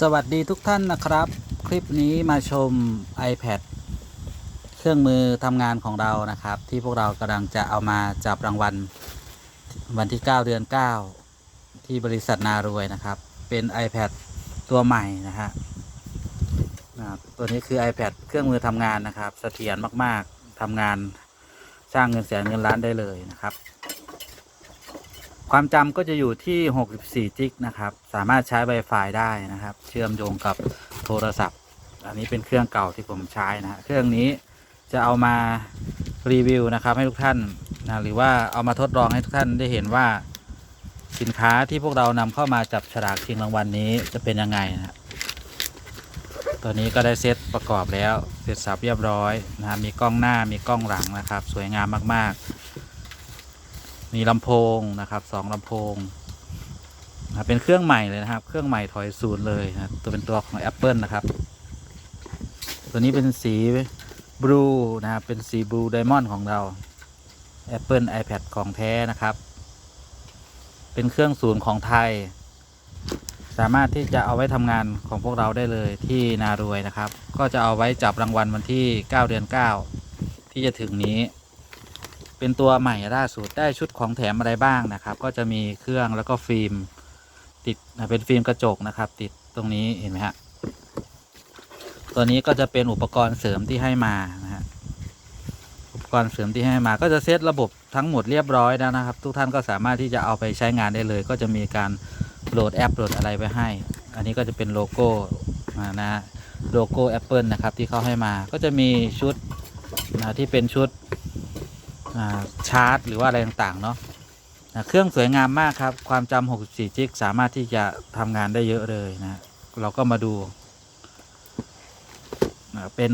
สวัสดีทุกท่านนะครับ คลิปนี้มาชม iPad เครื่องมือทำงานของเรานะครับ ที่พวกเรากำลังจะเอามาจับรางวัล วันที่ 9 เดือน 9 ที่บริษัทนารวยนะครับ เป็น iPad ตัวใหม่นะฮะนะครับตัวนี้คือ iPad เครื่องมือทำงานนะครับเสถียรมากๆทำงานสร้างเงินแสนเงินล้านได้เลยนะครับ ความจำก็จะอยู่ที่ 64 จิกนะครับ สามารถใช้ Wi-Fi ได้นะครับ เชื่อมโยงกับโทรศัพท์ อันนี้เป็นเครื่องเก่าที่ผมใช้นะฮะเครื่องนี้จะเอามารีวิวนะครับให้ทุกท่านนะหรือว่าเอามาทดลองให้ทุกท่านได้เห็นว่าสินค้าที่พวกเรานำเข้ามาจับฉลากชิงรางวัลนี้จะเป็นยังไงนะตัวนี้ก็ได้เซตประกอบแล้วเสร็จสับเรียบร้อยนะฮะมีกล้องหน้ามีกล้องหลังนะครับ สวยงามมากๆ มีลำโพงนะครับสองลำโพงนะเป็นเครื่องใหม่เลยนะครับ เครื่องใหม่ถอยศูนย์เลยนะตัวเป็นตัวของ Apple นะครับ ตัวนี้เป็นสีบลูนะครับ เป็นสีบลูไดมอนด์ของเรา Apple iPad ของแท้นะครับ เป็นเครื่องศูนย์ของไทย สามารถที่จะเอาไว้ทำงานของพวกเราได้เลยที่นารวยนะครับ ก็จะเอาไว้จับรางวัลวันที่ 9 เดือน 9 ที่จะถึงนี้ เป็นตัวใหม่ล่าสุดได้ชุดของแถมอะไรบ้างนะครับ ก็จะมีเครื่องแล้วก็ฟิล์มติดเป็นฟิล์มกระจกนะครับ ติดตรงนี้เห็นไหมฮะตัวนี้ก็จะเป็นอุปกรณ์เสริมที่ให้มานะฮะอุปกรณ์เสริมที่ให้มาก็จะเซตระบบทั้งหมดเรียบร้อยแล้วนะครับ ทุกท่านก็สามารถที่จะเอาไปใช้งานได้เลย ก็จะมีการโหลดแอปโหลดอะไรไว้ให้ อันนี้ก็จะเป็นโลโก้อ่านะโลโก้ Apple นะครับที่เขาให้มาก็จะมีชุดนะที่เป็นชุด ชาร์จ หรือว่าอะไรต่างๆเนาะเครื่องสวยงามมากครับ ความจำ64จิกสามารถที่จะทำงานได้เยอะเลยนะ เราก็มาดูเป็น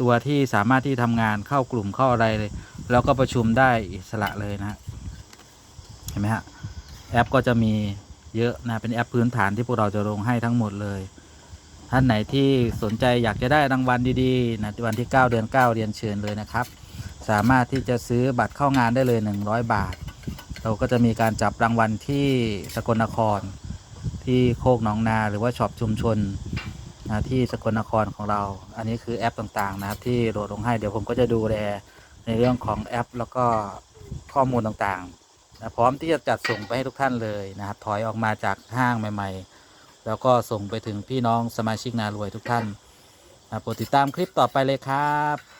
ตัวที่สามารถที่ทำงานเข้ากลุ่มเข้าอะไรเลย แล้วก็ประชุมได้อิสระเลยนะ เห็นไหมฮะ แอปก็จะมีเยอะนะ เป็นแอปพื้นฐานที่พวกเราจะลงให้ทั้งหมดเลย ท่านไหนที่สนใจอยากจะได้รางวัลดีๆนะวันที่ 9 เดือน 9 เรียนเชิญเลยนะครับ สามารถที่จะซื้อบัตรเข้างานได้เลย 100 บาท เราก็จะมีการจับรางวัลที่สกลนคร ที่โคกหนองนาหรือว่าช็อปชุมชนนะที่สกลนครของเรา อันนี้คือแอปต่างๆนะครับที่โหลดลงให้เดี๋ยวผมก็จะดูแลในเรื่องของแอป แล้วก็ข้อมูลต่างๆนะพร้อมที่จะจัดส่งไปให้ทุกท่านเลยนะครับถอยออกมาจากห้างใหม่ ๆ แล้วก็ส่งไปถึงพี่น้องสมาชิกนารวยทุกท่านนะโปรดติดตามคลิปต่อไปเลยครับ